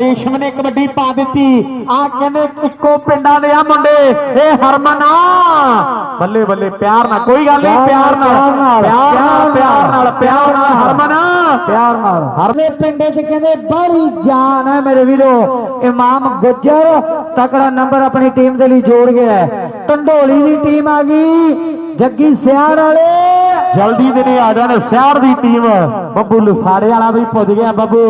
ਰੇਸ਼ਮ ਨੇ ਕਬੱਡੀ ਪਾ ਦਿੱਤੀ। ਆ ਕਹਿੰਦੇ ਇੱਕੋ ਪਿੰਡਾਂ ਦੇ ਆ ਮੁੰਡੇ ਇਹ ਹਰਮਨ ਬੱਲੇ ਬੱਲੇ ਪਿਆਰ ਨਾਲ ਕੋਈ ਗੱਲ ਨਹੀਂ ਪਿਆਰ ਨਾਲ ਪਿਆਰ ਨਾਲ ਪਿਆਰ ਨਾਲ ਪਿਆਰ ਨਾਲ ਹਰਮਨ ਪਿਆਰ ਨਾਲ। ਹਰਦੇ ਪਿੰਡ 'ਚ ਕਹਿੰਦੇ ਬੜੀ ਜਾਨ ਹੈ ਮੇਰੇ ਵੀਰੋ। ਇਮਾਮ ਗੁੱਜਰ ਤਕੜਾ ਨੰਬਰ ਆਪਣੀ ਟੀਮ ਦੇ ਲਈ ਜੋੜ ਗਿਆ ਹੈ। ਢੰਡੋਲੀ ਦੀ ਟੀਮ ਆ ਗਈ ਜੱਗੀ ਸਿਆੜ ਵਾਲੇ। ਜਲਦੀ ਦੇ ਨੇ ਆ ਜਾਣ। ਸਿਆੜ ਦੀ ਟੀਮ ਬੱਬੂ ਲਸਾੜੇ ਵਾਲਾ ਵੀ ਪੁੱਜ ਗਿਆ। ਬੱਬੂ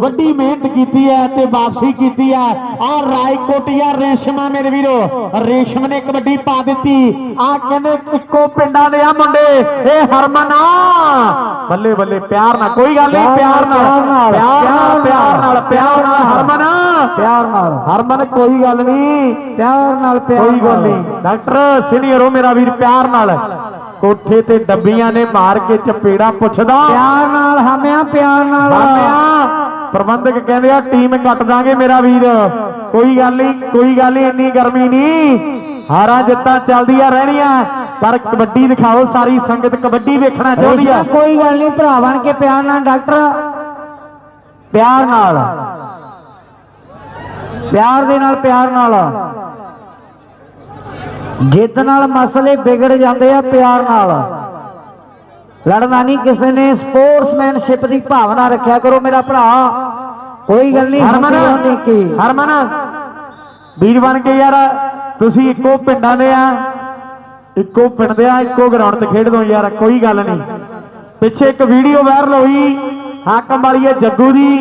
ਵੱਡੀ ਮਿਹਨਤ ਕੀਤੀ ਹੈ ਤੇ ਵਾਪਸੀ ਕੀਤੀ ਹੈ। ਆ ਰਾਏਕੋਟੀਆ ਰੇਸ਼ਮਾ ਮੇਰੇ ਵੀਰੋ। ਰੇਸ਼ਮ ਨੇ ਕਬੱਡੀ ਪਾ ਦਿੱਤੀ। ਆ ਕਹਿੰਦੇ ਇੱਕੋ ਪਿੰਡਾਂ ਦੇ ਆ ਮੁੰਡੇ। ਇਹ ਹਰਮਨ ਬੱਲੇ ਬੱਲੇ ਪਿਆਰ ਨਾਲ ਕੋਈ ਗੱਲ ਨਹੀਂ ਪਿਆਰ ਨਾਲ। ਪਿਆਰ ਨਾਲ ਪਿਆਰ ਨਾਲ ਪਿਆਰ ਨਾਲ। ਹਰਮਨ ਪਿਆਰ ਨਾਲ। ਹਰਮਨ ਕੋਈ ਗੱਲ ਨਹੀਂ। ਪਿਆਰ ਨਾਲ ਪਿਆਰ ਕੋਈ ਗੱਲ ਨਹੀਂ। ਡਾਕਟਰ ਸੀਨੀਅਰ ਹੋ ਮੇਰਾ ਵੀਰ ਪਿਆਰ ਨਾਲ। ਕੋਠੇ ਤੇ ਡੱਬੀਆਂ ਨੇ ਮਾਰ ਕੇ ਚਪੇੜਾ ਪੁੱਛਦਾ। ਪਿਆਰ ਨਾਲ ਹਮਿਆ ਪਿਆਰ ਨਾਲ। ਬਾਮਿਆ ਪ੍ਰਬੰਧਕ ਕਹਿੰਦੇ ਆ ਟੀਮ ਕੱਟ ਦਾਂਗੇ ਮੇਰਾ ਵੀਰ। ਕੋਈ ਗੱਲ ਨਹੀਂ ਕੋਈ ਗੱਲ ਨਹੀਂ ਇੰਨੀ ਗਰਮੀ ਨਹੀਂ ਹਾਰਾਂ ਜਿੱਤਾਂ ਚੱਲਦੀਆਂ ਰਹਿਣੀਆਂ। ਪਰ ਕਬੱਡੀ ਦਿਖਾਓ ਸਾਰੀ ਸੰਗਤ ਕਬੱਡੀ ਵੇਖਣਾ ਚਾਹੁੰਦੀ ਆ। ਕੋਈ ਗੱਲ ਨਹੀਂ ਭਰਾ ਬਣ ਕੇ ਪਿਆਰ ਨਾਲ ਡਾਕਟਰ। ਪਿਆਰ ਨਾਲ। ਪਿਆਰ ਦੇ ਨਾਲ ਪਿਆਰ ਨਾਲ। ਜਿੱਦ ਨਾਲ ਮਸਲੇ ਵਿਗੜ ਜਾਂਦੇ ਆ ਪਿਆਰ ਨਾਲ। ਲੜਨਾ ਨਹੀਂ ਕਿਸੇ ਨੇ ਸਪੋਰਟਸਮੈਨਸ਼ਿਪ ਦੀ ਭਾਵਨਾ ਰੱਖਿਆ ਕਰੋ ਮੇਰਾ ਭਰਾ। ਕੋਈ ਗੱਲ ਨਹੀਂ ਹਰਮਨ ਹੋਣੀ ਕੀ। ਹਰਮਨ ਵੀਰ ਬਣ ਕੇ ਯਾਰ ਤੁਸੀਂ ਇੱਕੋ ਪਿੰਡਾਂ ਦੇ ਆ। ਇੱਕੋ ਪਿੰਡ ਦੇ ਆ ਇੱਕੋ ਗਰਾਊਂਡ ਤੇ ਖੇਡਦੇ ਹੋ ਯਾਰ ਕੋਈ ਗੱਲ ਨਹੀਂ। ਪਿੱਛੇ ਇੱਕ ਵੀਡੀਓ ਵਾਇਰਲ ਹੋਈ ਹਾਕਮ ਵਾਲੀ ਹੈ ਜੱਗੂ ਦੀ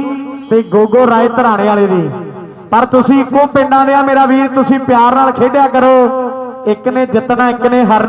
ਤੇ ਗੋਗੋ ਰਾਏ ਧਰਾਣੇ ਵਾਲੇ ਦੀ। ਪਰ ਤੁਸੀਂ ਇੱਕੋ ਪਿੰਡਾਂ ਦੇ ਆ ਮੇਰਾ ਵੀਰ ਤੁਸੀਂ ਪਿਆਰ ਨਾਲ ਖੇਡਿਆ ਕਰੋ। ਇੱਕ ਨੇ ਜਿੱਤਣਾ ਇੱਕ ਨੇ ਹਾਰਨਾ।